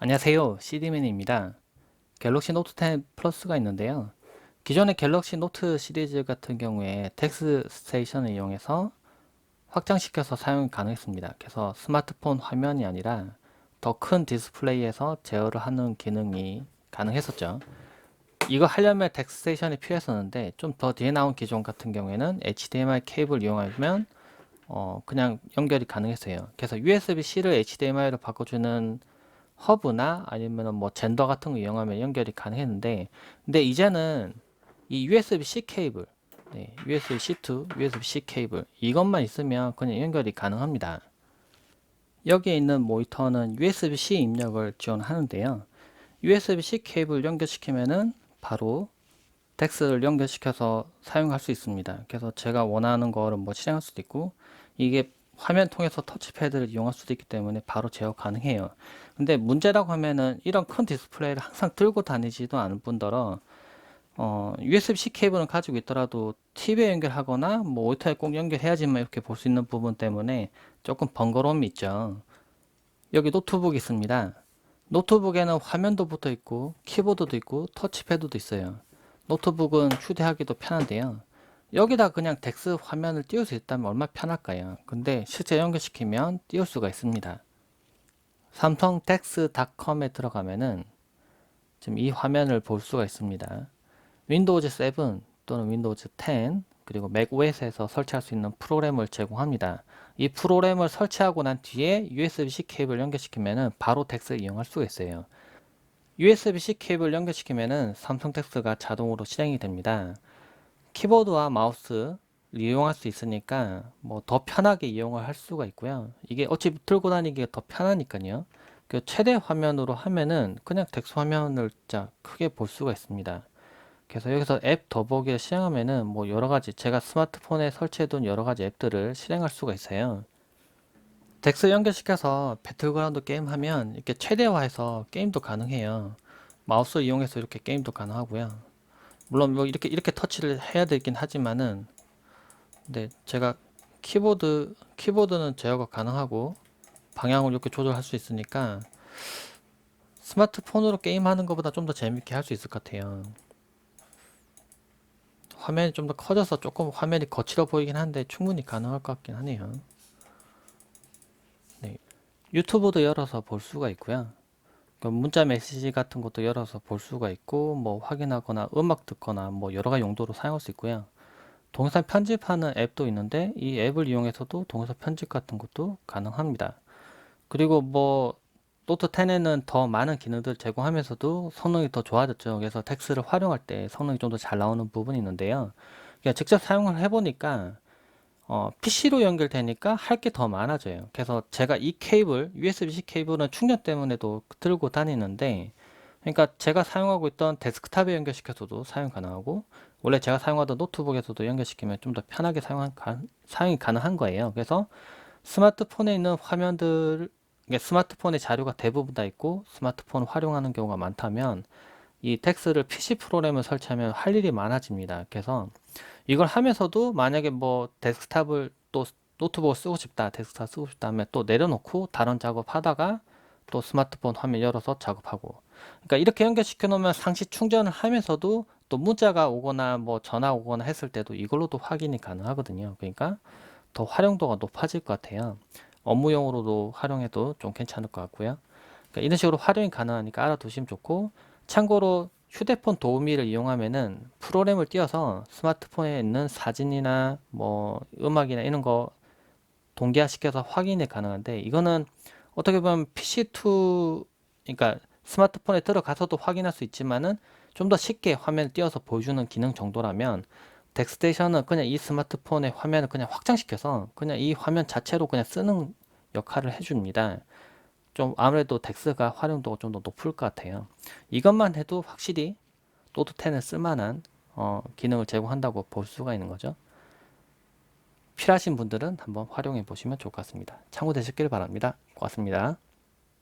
안녕하세요. CD맨입니다. 갤럭시 노트 10 플러스가 있는데요. 기존의 갤럭시 노트 시리즈 같은 경우에 텍스 스테이션을 이용해서 확장시켜서 사용이 가능했습니다. 그래서 스마트폰 화면이 아니라 더 큰 디스플레이에서 제어를 하는 기능이 가능했었죠. 이거 하려면 텍스 스테이션이 필요했었는데 좀 더 뒤에 나온 기종 같은 경우에는 HDMI 케이블 이용하면 어 그냥 연결이 가능했어요. 그래서 USB-C를 HDMI로 바꿔주는 허브나 아니면 뭐 젠더 같은 거 이용하면 연결이 가능했는데 근데 이제는 이 USB-C 케이블 네, USB-C to USB-C 케이블 이것만 있으면 그냥 연결이 가능합니다. 여기에 있는 모니터는 USB-C 입력을 지원하는데요. USB-C 케이블 연결시키면은 바로 덱스를 연결시켜서 사용할 수 있습니다. 그래서 제가 원하는 거를 뭐 실행할 수도 있고 이게 화면 통해서 터치패드를 이용할 수도 있기 때문에 바로 제어 가능해요. 근데 문제라고 하면은 이런 큰 디스플레이를 항상 들고 다니지도 않을 뿐더러 어, USB-C 케이블은 가지고 있더라도 TV에 연결하거나 뭐 모니터에 꼭 연결해야지만 이렇게 볼 수 있는 부분 때문에 조금 번거로움이 있죠. 여기 노트북이 있습니다. 노트북에는 화면도 붙어 있고 키보드도 있고 터치패드도 있어요. 노트북은 휴대하기도 편한데요. 여기다 그냥 덱스 화면을 띄울 수 있다면 얼마나 편할까요? 근데 실제 연결시키면 띄울 수가 있습니다. 삼성 덱스닷컴에 들어가면은 지금 이 화면을 볼 수가 있습니다. 윈도우즈 7 또는 윈도우즈 10 그리고 맥OS에서 설치할 수 있는 프로그램을 제공합니다. 이 프로그램을 설치하고 난 뒤에 USB-C 케이블 연결시키면은 바로 덱스를 이용할 수가 있어요. USB-C 케이블 연결시키면은 삼성 덱스가 자동으로 실행이 됩니다. 키보드와 마우스 이용할 수 있으니까 뭐 더 편하게 이용을 할 수가 있고요. 이게 어찌 들고 다니기가 더 편하니까요. 그 최대 화면으로 하면은 그냥 덱스 화면을 진짜 크게 볼 수가 있습니다. 그래서 여기서 앱 더보기를 실행하면은 뭐 여러 가지 제가 스마트폰에 설치해둔 여러 가지 앱들을 실행할 수가 있어요. 덱스 연결시켜서 배틀그라운드 게임 하면 이렇게 최대화해서 게임도 가능해요. 마우스 이용해서 이렇게 게임도 가능하고요. 물론 뭐 이렇게 이렇게 터치를 해야 되긴 하지만은 근데 제가 키보드 키보드는 제어가 가능하고 방향을 이렇게 조절할 수 있으니까 스마트폰으로 게임하는 것보다 좀 더 재밌게 할 수 있을 것 같아요. 화면이 좀 더 커져서 조금 화면이 거칠어 보이긴 한데 충분히 가능할 것 같긴 하네요. 네. 유튜브도 열어서 볼 수가 있고요. 그 문자 메시지 같은 것도 열어서 볼 수가 있고 뭐 확인하거나 음악 듣거나 뭐 여러 가지 용도로 사용할 수 있고요. 동영상 편집하는 앱도 있는데 이 앱을 이용해서도 동영상 편집 같은 것도 가능합니다. 그리고 뭐 노트 10에는 더 많은 기능들을 제공하면서도 성능이 더 좋아졌죠. 그래서 텍스를 활용할 때 성능이 좀 더 잘 나오는 부분이 있는데요. 그냥 직접 사용을 해보니까 어, PC로 연결되니까 할 게 더 많아져요. 그래서 제가 이 케이블, USB-C 케이블은 충전 때문에도 들고 다니는데, 그러니까 제가 사용하고 있던 데스크탑에 연결시켜서도 사용 가능하고, 원래 제가 사용하던 노트북에서도 연결시키면 좀 더 편하게 사용 사용이 가능한 거예요. 그래서 스마트폰에 있는 화면들, 스마트폰의 자료가 대부분 다 있고, 스마트폰을 활용하는 경우가 많다면, 이 텍스를 PC 프로그램을 설치하면 할 일이 많아집니다. 그래서 이걸 하면서도 만약에 뭐 데스크탑을 또 노트북을 쓰고 싶다, 데스크탑 쓰고 싶다 하면 또 내려놓고 다른 작업 하다가 또 스마트폰 화면 열어서 작업하고. 그러니까 이렇게 연결시켜 놓으면 상시 충전을 하면서도 또 문자가 오거나 뭐 전화 오거나 했을 때도 이걸로도 확인이 가능하거든요. 그러니까 더 활용도가 높아질 것 같아요. 업무용으로도 활용해도 좀 괜찮을 것 같고요. 그러니까 이런 식으로 활용이 가능하니까 알아두시면 좋고 참고로 휴대폰 도우미를 이용하면은 프로그램을 띄워서 스마트폰에 있는 사진이나 뭐 음악이나 이런 거 동기화시켜서 확인이 가능한데 이거는 어떻게 보면 PC2 그러니까 스마트폰에 들어가서도 확인할 수 있지만은 좀 더 쉽게 화면을 띄워서 보여주는 기능 정도라면 덱스테이션은 그냥 이 스마트폰의 화면을 그냥 확장시켜서 그냥 이 화면 자체로 그냥 쓰는 역할을 해줍니다. 좀 아무래도 덱스가 활용도가 좀 더 높을 것 같아요. 이것만 해도 확실히 노트 10을 쓸만한 어, 기능을 제공한다고 볼 수가 있는 거죠. 필요하신 분들은 한번 활용해 보시면 좋을 것 같습니다. 참고되셨길 바랍니다. 고맙습니다.